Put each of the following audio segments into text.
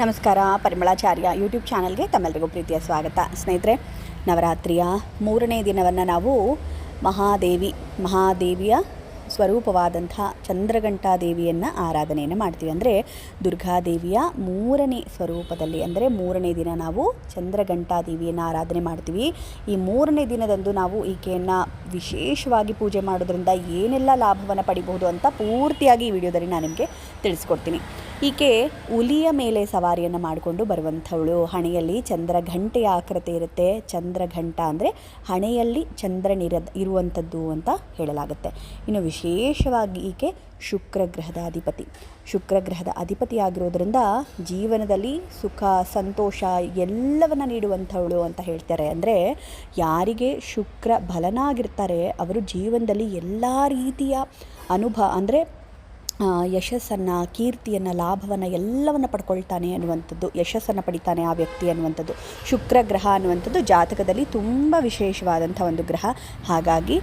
ನಮಸ್ಕಾರ ಪರಿಮಳಾಚಾರ್ಯ ಯೂಟ್ಯೂಬ್ ಚಾನಲ್ಗೆ ತಮ್ಮೆಲ್ಲರಿಗೂ ಪ್ರೀತಿಯ ಸ್ವಾಗತ. ಸ್ನೇಹಿತರೆ, ನವರಾತ್ರಿಯ ಮೂರನೇ ದಿನವನ್ನು ನಾವು ಮಹಾದೇವಿ, ಮಹಾದೇವಿಯ ಸ್ವರೂಪವಾದಂಥ ಚಂದ್ರಘಂಟಾ ದೇವಿಯನ್ನು ಆರಾಧನೆಯನ್ನು ಮಾಡ್ತೀವಿ. ಅಂದರೆ ದುರ್ಗಾದೇವಿಯ ಮೂರನೇ ಸ್ವರೂಪದಲ್ಲಿ, ಅಂದರೆ ಮೂರನೇ ದಿನ ನಾವು ಚಂದ್ರಘಂಟಾ ದೇವಿಯನ್ನು ಆರಾಧನೆ ಮಾಡ್ತೀವಿ. ಈ ಮೂರನೇ ದಿನದಂದು ನಾವು ಈಕೆಯನ್ನು ವಿಶೇಷವಾಗಿ ಪೂಜೆ ಮಾಡೋದ್ರಿಂದ ಏನೆಲ್ಲ ಲಾಭವನ್ನು ಪಡಿಬಹುದು ಅಂತ ಪೂರ್ತಿಯಾಗಿ ಈ ವಿಡಿಯೋದಲ್ಲಿ ನಾನು ನಿಮಗೆ ತಿಳಿಸ್ಕೊಡ್ತೀನಿ. ಈಕೆ ಹುಲಿಯ ಮೇಲೆ ಸವಾರಿಯನ್ನು ಮಾಡಿಕೊಂಡು ಬರುವಂಥವಳು. ಹಣೆಯಲ್ಲಿ ಚಂದ್ರ ಘಂಟೆಯ ಆಕೃತಿ ಇರುತ್ತೆ. ಚಂದ್ರ ಘಂಟ ಅಂದರೆ ಹಣೆಯಲ್ಲಿ ಚಂದ್ರನಿರ ಇರುವಂಥದ್ದು ಅಂತ ಹೇಳಲಾಗುತ್ತೆ. ಇನ್ನು ವಿಶೇಷವಾಗಿ ಈಕೆ ಶುಕ್ರ ಗ್ರಹದ ಅಧಿಪತಿ. ಶುಕ್ರ ಗ್ರಹದ ಅಧಿಪತಿ ಆಗಿರೋದ್ರಿಂದ ಜೀವನದಲ್ಲಿ ಸುಖ, ಸಂತೋಷ ಎಲ್ಲವನ್ನು ನೀಡುವಂಥವಳು ಅಂತ ಹೇಳ್ತಾರೆ. ಅಂದರೆ ಯಾರಿಗೆ ಶುಕ್ರ ಬಲನಾಗಿರ್ತಾರೆ, ಅವರು ಜೀವನದಲ್ಲಿ ಎಲ್ಲ ರೀತಿಯ ಅನುಭವ ಅಂದರೆ ಯಶಸ್ಸನ್ನು, ಕೀರ್ತಿಯನ್ನು, ಲಾಭವನ್ನು ಎಲ್ಲವನ್ನು ಪಡ್ಕೊಳ್ತಾನೆ ಅನ್ನುವಂಥದ್ದು, ಯಶಸ್ಸನ್ನು ಪಡಿತಾನೆ ಆ ವ್ಯಕ್ತಿ ಅನ್ನುವಂಥದ್ದು, ಶುಕ್ರ ಗ್ರಹ ಅನ್ನುವಂಥದ್ದು ಜಾತಕದಲ್ಲಿ ತುಂಬ ವಿಶೇಷವಾದಂಥ ಒಂದು ಗ್ರಹ. ಹಾಗಾಗಿ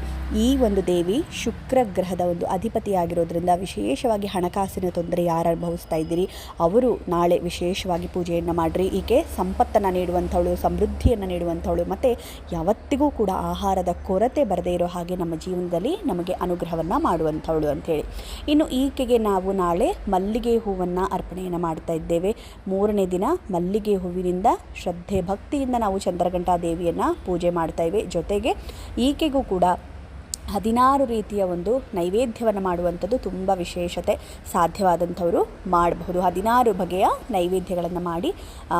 ಈ ಒಂದು ದೇವಿ ಶುಕ್ರ ಗ್ರಹದ ಒಂದು ಅಧಿಪತಿಯಾಗಿರೋದ್ರಿಂದ ವಿಶೇಷವಾಗಿ ಹಣಕಾಸಿನ ತೊಂದರೆ ಯಾರು ಅನುಭವಿಸ್ತಾ ಇದ್ದೀರಿ, ಅವರು ನಾಳೆ ವಿಶೇಷವಾಗಿ ಪೂಜೆಯನ್ನು ಮಾಡಿರಿ. ಈಕೆ ಸಂಪತ್ತನ್ನು ನೀಡುವಂಥವಳು, ಸಮೃದ್ಧಿಯನ್ನು ನೀಡುವಂಥವಳು, ಮತ್ತು ಯಾವತ್ತಿಗೂ ಕೂಡ ಆಹಾರದ ಕೊರತೆ ಬರದೇ ಇರೋ ಹಾಗೆ ನಮ್ಮ ಜೀವನದಲ್ಲಿ ನಮಗೆ ಅನುಗ್ರಹವನ್ನು ಮಾಡುವಂಥವಳು ಅಂಥೇಳಿ ಇನ್ನು ಈಕೆಗೆ ನಾವು ನಾಳೆ ಮಲ್ಲಿಗೆ ಹೂವನ್ನು ಅರ್ಪಣೆಯನ್ನು ಮಾಡ್ತಾ ಇದ್ದೇವೆ. ಮೂರನೇ ದಿನ ಮಲ್ಲಿಗೆ ಹೂವಿನಿಂದ ಶ್ರದ್ಧೆ, ಭಕ್ತಿಯಿಂದ ನಾವು ಚಂದ್ರಘಂಟಾ ದೇವಿಯನ್ನು ಪೂಜೆ ಮಾಡ್ತಾ ಇವೆ. ಜೊತೆಗೆ ಈಕೆಗೂ ಕೂಡ ಹದಿನಾರು ರೀತಿಯ ಒಂದು ನೈವೇದ್ಯವನ್ನು ಮಾಡುವಂಥದ್ದು ತುಂಬ ವಿಶೇಷತೆ. ಸಾಧ್ಯವಾದಂಥವರು ಮಾಡಬಹುದು. ಹದಿನಾರು ಬಗೆಯ ನೈವೇದ್ಯಗಳನ್ನು ಮಾಡಿ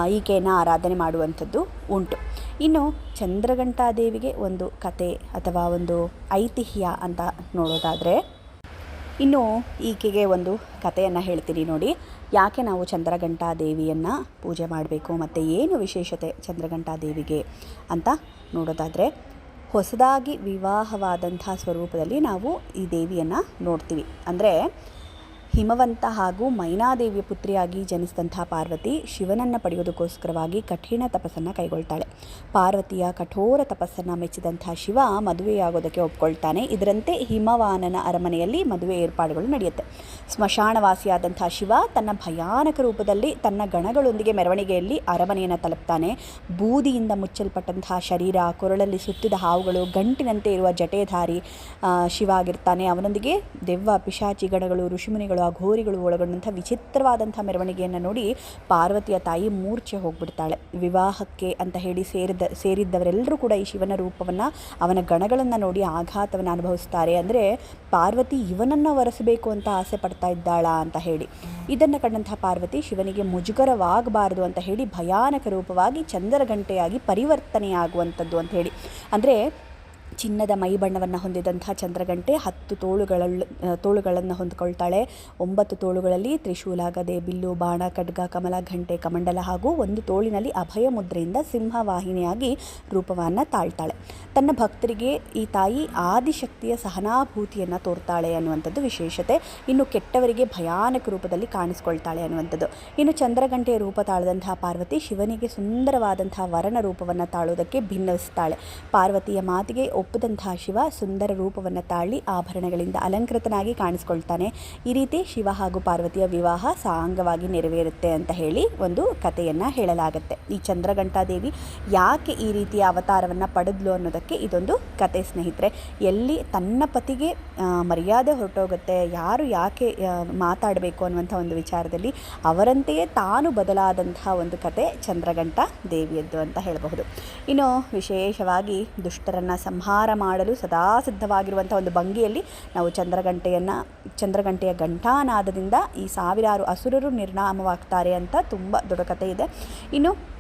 ಈಕೆಯನ್ನು ಆರಾಧನೆ ಮಾಡುವಂಥದ್ದು ಉಂಟು. ಇನ್ನು ಚಂದ್ರಘಂಟಾದೇವಿಗೆ ಒಂದು ಕತೆ ಅಥವಾ ಒಂದು ಐತಿಹ್ಯ ಅಂತ ನೋಡೋದಾದರೆ ಇನ್ನು ಈಕೆಗೆ ಒಂದು ಕಥೆಯನ್ನು ಹೇಳ್ತೀನಿ ನೋಡಿ. ಯಾಕೆ ನಾವು ಚಂದ್ರಘಂಟಾ ದೇವಿಯನ್ನು ಪೂಜೆ ಮಾಡಬೇಕು ಮತ್ತು ಏನು ವಿಶೇಷತೆ ಚಂದ್ರಘಂಟಾ ದೇವಿಗೆ ಅಂತ ನೋಡೋದಾದರೆ, ಹೊಸದಾಗಿ ವಿವಾಹವಾದಂಥ ಸ್ವರೂಪದಲ್ಲಿ ನಾವು ಈ ದೇವಿಯನ್ನು ನೋಡ್ತೀವಿ. ಅಂದರೆ ಹಿಮವಂತ ಹಾಗೂ ಮೈನಾದೇವಿಯ ಪುತ್ರಿಯಾಗಿ ಜನಿಸಿದಂಥ ಪಾರ್ವತಿ ಶಿವನನ್ನು ಪಡೆಯೋದಕ್ಕೋಸ್ಕರವಾಗಿ ಕಠಿಣ ತಪಸ್ಸನ್ನು ಕೈಗೊಳ್ತಾಳೆ. ಪಾರ್ವತಿಯ ಕಠೋರ ತಪಸ್ಸನ್ನು ಮೆಚ್ಚಿದಂಥ ಶಿವ ಮದುವೆಯಾಗೋದಕ್ಕೆ ಒಪ್ಕೊಳ್ತಾನೆ. ಇದರಂತೆ ಹಿಮವಾನನ ಅರಮನೆಯಲ್ಲಿ ಮದುವೆ ಏರ್ಪಾಡುಗಳು ನಡೆಯುತ್ತೆ. ಸ್ಮಶಾನವಾಸಿಯಾದಂಥ ಶಿವ ತನ್ನ ಭಯಾನಕ ರೂಪದಲ್ಲಿ ತನ್ನ ಗಣಗಳೊಂದಿಗೆ ಮೆರವಣಿಗೆಯಲ್ಲಿ ಅರಮನೆಯನ್ನು ತಲುಪ್ತಾನೆ. ಬೂದಿಯಿಂದ ಮುಚ್ಚಲ್ಪಟ್ಟಂತಹ ಶರೀರ, ಕೊರಳಲ್ಲಿ ಸುತ್ತಿದ ಹಾವುಗಳು, ಗಂಟಿನಂತೆ ಇರುವ ಜಟೇಧಾರಿ ಶಿವ ಆಗಿರ್ತಾನೆ. ಅವನೊಂದಿಗೆ ದೆವ್ವ, ಪಿಶಾಚಿ, ಗಣಗಳು, ಋಷಿಮುನಿಗಳು ಘೋರಿಗಳು ಒಳಗೊಂಡಂಥ ವಿಚಿತ್ರವಾದಂಥ ಮೆರವಣಿಗೆಯನ್ನು ನೋಡಿ ಪಾರ್ವತಿಯ ತಾಯಿ ಮೂರ್ಛೆ ಹೋಗ್ಬಿಡ್ತಾಳೆ. ವಿವಾಹಕ್ಕೆ ಅಂತ ಹೇಳಿ ಸೇರಿದ, ಸೇರಿದ್ದವರೆಲ್ಲರೂ ಕೂಡ ಈ ಶಿವನ ರೂಪವನ್ನು, ಅವನ ಗಣಗಳನ್ನು ನೋಡಿ ಆಘಾತವನ್ನು ಅನುಭವಿಸ್ತಾರೆ. ಅಂದರೆ ಪಾರ್ವತಿ ಇವನನ್ನು ಒರೆಸಬೇಕು ಅಂತ ಆಸೆ ಪಡ್ತಾ ಇದ್ದಾಳ ಅಂತ ಹೇಳಿ. ಇದನ್ನು ಕಂಡಂಥ ಪಾರ್ವತಿ ಶಿವನಿಗೆ ಮುಜುಗರವಾಗಬಾರದು ಅಂತ ಹೇಳಿ ಭಯಾನಕ ರೂಪವಾಗಿ ಚಂದ್ರಗಂಟೆಯಾಗಿ ಪರಿವರ್ತನೆಯಾಗುವಂಥದ್ದು ಅಂತ ಹೇಳಿ. ಅಂದರೆ ಚಿನ್ನದ ಮೈ ಬಣ್ಣವನ್ನು ಹೊಂದಿದಂಥ ಚಂದ್ರಗಂಟೆ ಹತ್ತು ತೋಳುಗಳ ತೋಳುಗಳನ್ನು ಹೊಂದ್ಕೊಳ್ತಾಳೆ. ಒಂಬತ್ತು ತೋಳುಗಳಲ್ಲಿ ತ್ರಿಶೂಲಾಗದೆ ಬಿಲ್ಲು, ಬಾಣ, ಖಡ್ಗ, ಕಮಲ, ಘಂಟೆ, ಕಮಂಡಲ ಹಾಗೂ ಒಂದು ತೋಳಿನಲ್ಲಿ ಅಭಯ ಮುದ್ರೆಯಿಂದ ಸಿಂಹವಾಹಿನಿಯಾಗಿ ರೂಪವನ್ನು ತಾಳ್ತಾಳೆ. ತನ್ನ ಭಕ್ತರಿಗೆ ಈ ತಾಯಿ ಆದಿಶಕ್ತಿಯ ಸಹನಾಭೂತಿಯನ್ನು ತೋರ್ತಾಳೆ ಅನ್ನುವಂಥದ್ದು ವಿಶೇಷತೆ. ಇನ್ನು ಕೆಟ್ಟವರಿಗೆ ಭಯಾನಕ ರೂಪದಲ್ಲಿ ಕಾಣಿಸ್ಕೊಳ್ತಾಳೆ ಅನ್ನುವಂಥದ್ದು. ಇನ್ನು ಚಂದ್ರಗಂಟೆಯ ರೂಪ ತಾಳದಂತಹ ಪಾರ್ವತಿ ಶಿವನಿಗೆ ಸುಂದರವಾದಂತಹ ವರನ ರೂಪವನ್ನು ತಾಳುವುದಕ್ಕೆ ಭಿನ್ನವಿಸ್ತಾಳೆ. ಪಾರ್ವತಿಯ ಮಾತಿಗೆ ಒಪ್ಪದಂತಹ ಶಿವ ಸುಂದರ ರೂಪವನ್ನು ತಾಳಿ ಆಭರಣಗಳಿಂದ ಅಲಂಕೃತನಾಗಿ ಕಾಣಿಸ್ಕೊಳ್ತಾನೆ. ಈ ರೀತಿ ಶಿವ ಹಾಗೂ ಪಾರ್ವತಿಯ ವಿವಾಹ ಸಾಂಗವಾಗಿ ನೆರವೇರುತ್ತೆ ಅಂತ ಹೇಳಿ ಒಂದು ಕಥೆಯನ್ನು ಹೇಳಲಾಗುತ್ತೆ. ಈ ಚಂದ್ರಘಂಟಾದೇವಿ ಯಾಕೆ ಈ ರೀತಿಯ ಅವತಾರವನ್ನು ಪಡೆದ್ಲು ಅನ್ನೋದಕ್ಕೆ ಇದೊಂದು ಕತೆ ಸ್ನೇಹಿತರೆ. ಎಲ್ಲಿ ತನ್ನ ಪತಿಗೆ ಮರ್ಯಾದೆ ಹೊರಟೋಗುತ್ತೆ, ಯಾರು ಯಾಕೆ ಮಾತಾಡಬೇಕು ಅನ್ನುವಂಥ ಒಂದು ವಿಚಾರದಲ್ಲಿ ಅವರಂತೆಯೇ ತಾನು ಬದಲಾದಂತಹ ಒಂದು ಕತೆ ಚಂದ್ರಘಂಟಾ ದೇವಿಯದ್ದು ಅಂತ ಹೇಳಬಹುದು. ಇನ್ನು ವಿಶೇಷವಾಗಿ ದುಷ್ಟರನ್ನು ಸಂಹಾರ ಮಾಡಲು ಸದಾ ಸಿದ್ಧವಾಗಿರುವಂಥ ಒಂದು ಭಂಗಿಯಲ್ಲಿ ನಾವು ಚಂದ್ರಗಂಟೆಯನ್ನು, ಚಂದ್ರಗಂಟೆಯ ಘಂಟಾನಾದದಿಂದ ಈ ಸಾವಿರಾರು ಅಸುರರು ನಿರ್ನಾಮವಾಗ್ತಾರೆ ಅಂತ ತುಂಬ ದೊಡ್ಡ ಕಥೆ ಇದೆ. ಇನ್ನು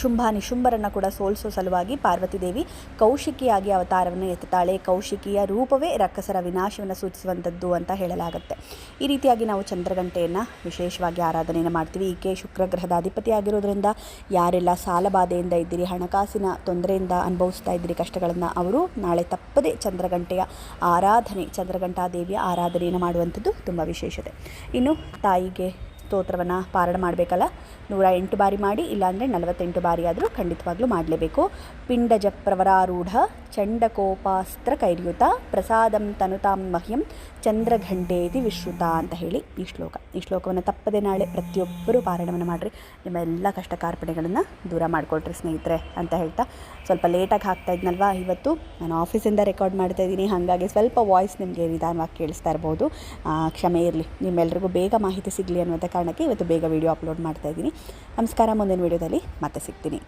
ಶುಂಭ ನಿಶುಂಭರನ್ನು ಕೂಡ ಸೋಲಿಸೋ ಸಲುವಾಗಿ ಪಾರ್ವತಿ ದೇವಿ ಕೌಶಿಕಿಯಾಗಿ ಅವತಾರವನ್ನು ಎತ್ತುತ್ತಾಳೆ ಕೌಶಿಕಿಯ ರೂಪವೇ ರಕ್ಕಸರ ವಿನಾಶವನ್ನು ಸೂಚಿಸುವಂಥದ್ದು ಅಂತ ಹೇಳಲಾಗುತ್ತೆ. ಈ ರೀತಿಯಾಗಿ ನಾವು ಚಂದ್ರಗಂಟೆಯನ್ನು ವಿಶೇಷವಾಗಿ ಆರಾಧನೆಯನ್ನು ಮಾಡ್ತೀವಿ. ಈಕೆ ಶುಕ್ರಗ್ರಹದ ಅಧಿಪತಿ ಆಗಿರೋದ್ರಿಂದ ಯಾರೆಲ್ಲ ಸಾಲಬಾಧೆಯಿಂದ ಇದ್ದೀರಿ, ಹಣಕಾಸಿನ ತೊಂದರೆಯಿಂದ ಅನುಭವಿಸ್ತಾ ಇದ್ದೀರಿ, ಕಷ್ಟಗಳನ್ನು ಅವರು ನಾಳೆ ತಪ್ಪದೆ ಚಂದ್ರಗಂಟೆಯ ಆರಾಧನೆ ಚಂದ್ರಗಂಟಾ ದೇವಿಯ ಆರಾಧನೆಯನ್ನು ಮಾಡುವಂಥದ್ದು ತುಂಬ ವಿಶೇಷತೆ. ಇನ್ನು ತಾಯಿಗೆ ಸ್ತೋತ್ರವನ್ನು ಪಾರಣ ಮಾಡಬೇಕಲ್ಲ? ನೂರ ಎಂಟು ಬಾರಿ ಮಾಡಿ, ಇಲ್ಲಾಂದರೆ ನಲವತ್ತೆಂಟು ಬಾರಿ ಆದರೂ ಖಂಡಿತವಾಗ್ಲೂ ಮಾಡಲೇಬೇಕು. ಪಿಂಡಜ ಪ್ರವರಾರೂಢ, ಚಂಡಕೋಪಾಸ್ತ್ರ ಕೈರ್ಯುತ, ಪ್ರಸಾದಂ ತನುತಾಂ ಮಹ್ಯಂ ಚಂದ್ರಘಂಟೇತಿ ವಿಶ್ರುತ ಅಂತ ಹೇಳಿ ಈ ಶ್ಲೋಕ. ಈ ಶ್ಲೋಕವನ್ನು ತಪ್ಪದೆ ನಾಳೆ ಪ್ರತಿಯೊಬ್ಬರೂ ಪಾರಾಯಣವನ್ನು ಮಾಡಿರಿ. ನಿಮ್ಮ ಎಲ್ಲ ಕಷ್ಟ ಕಾರ್ಪಣೆಗಳನ್ನು ದೂರ ಮಾಡಿಕೊಳ್ರಿ ಸ್ನೇಹಿತರೆ ಅಂತ ಹೇಳ್ತಾ. ಸ್ವಲ್ಪ ಲೇಟಾಗಿ ಹಾಕ್ತಾ ಇದ್ನಲ್ವಾ? ಇವತ್ತು ನಾನು ಆಫೀಸಿಂದ ರೆಕಾರ್ಡ್ ಮಾಡ್ತಾ ಇದ್ದೀನಿ. ಹಾಗಾಗಿ ಸ್ವಲ್ಪ ವಾಯ್ಸ್ ನಿಮಗೆ ನಿಧಾನವಾಗಿ ಕೇಳಿಸ್ತಾ ಇರ್ಬೋದು. ಕ್ಷಮೆ ಇರಲಿ. ನಿಮ್ಮೆಲ್ಲರಿಗೂ ಬೇಗ ಮಾಹಿತಿ ಸಿಗಲಿ ಅನ್ನುವಂಥ ಕಾರಣಕ್ಕೆ ಇವತ್ತು ಬೇಗ ವೀಡಿಯೋ ಅಪ್ಲೋಡ್ ಮಾಡ್ತಾ ಇದ್ದೀನಿ. ನಮಸ್ಕಾರ. ಮುಂದಿನ ವೀಡಿಯೋದಲ್ಲಿ ಮತ್ತೆ ಸಿಗ್ತೀನಿ.